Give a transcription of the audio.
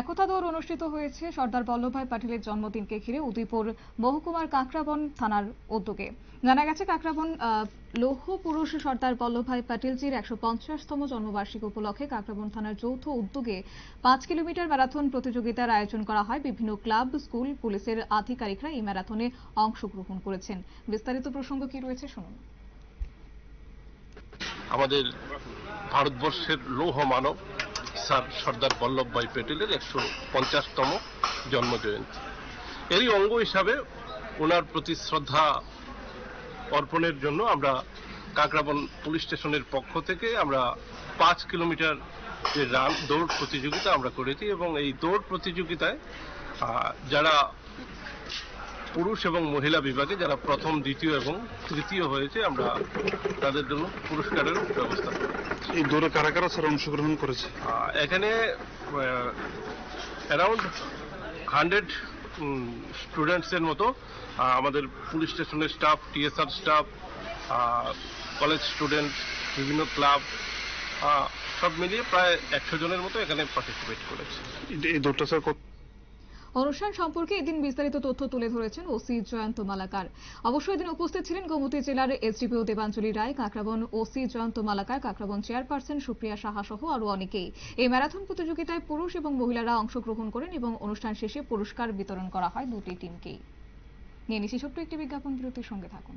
একতা দৌড় অনুষ্ঠিত হয়েছে সর্দার বল্লভভাই পাটিলের জন্মদিনকে ঘিরে উদয়পুর মহকুমার কাকরাবন থানার উদ্যোগে। জানা গেছে, কাকরাবন লৌহ পুরুষ সর্দার বল্লভভাই প্যাটেলজির একশো পঞ্চাশতম জন্মবার্ষিকী উপলক্ষে কাকরাবন থানার যৌথ উদ্যোগে পাঁচ কিলোমিটার ম্যারাথন প্রতিযোগিতার আয়োজন করা হয়। বিভিন্ন ক্লাব, স্কুল, পুলিশের আধিকারিকরা এই ম্যারাথনে অংশগ্রহণ করেছেন। বিস্তারিত প্রসঙ্গ কি রয়েছে শুনুন। আমাদের ভারতবর্ষের লৌহ মানব স্যার সর্দার বল্লভভাই প্যাটেলের একশো পঞ্চাশতম জন্মজয়ন্তী। এরই অঙ্গ হিসাবে ওনার প্রতি শ্রদ্ধা অর্পণের জন্য আমরা কাকরাবন পুলিশ স্টেশনের পক্ষ থেকে আমরা পাঁচ কিলোমিটার যে রান, দৌড় প্রতিযোগিতা আমরা করেছি এবং এই দৌড় প্রতিযোগিতায় যারা পুরুষ এবং মহিলা বিভাগে, যারা প্রথম, দ্বিতীয় এবং তৃতীয় হয়েছে, আমরা তাদের জন্য পুরস্কারের ব্যবস্থা করি এই দৌড়ে কারা কারা স্যার অংশগ্রহণ করেছে? এখানে অ্যারাউন্ড হান্ড্রেড স্টুডেন্টসের মতো আমাদের পুলিশ স্টেশনের staff TSR staff college student বিভিন্ন ক্লাব সব মিলিয়ে প্রায় একশো জনের মতো এখানে পার্টিসিপেট করেছে। এই- দৌড়টা স্যার অনুষ্ঠান সম্পর্কে এদিন বিস্তারিত তথ্য তুলে ধরেছেন ওসি জয়ন্ত মালাকার। অবশ্য এদিন উপস্থিত ছিলেন গোমতী জেলার SDPO Debanjali Roy Kakraban OC Jayanta Malakar Kakraban chairperson Supriya Saha সহ আরও অনেকেই। এই ম্যারাথন প্রতিযোগিতায় পুরুষ এবং মহিলারা অংশগ্রহণ করেন এবং অনুষ্ঠান শেষে পুরস্কার বিতরণ করা হয় দুটি টিমকেই। নিয়ে নিশি ছোট্ট একটি বিজ্ঞাপন, বিরতির সঙ্গে থাকুন।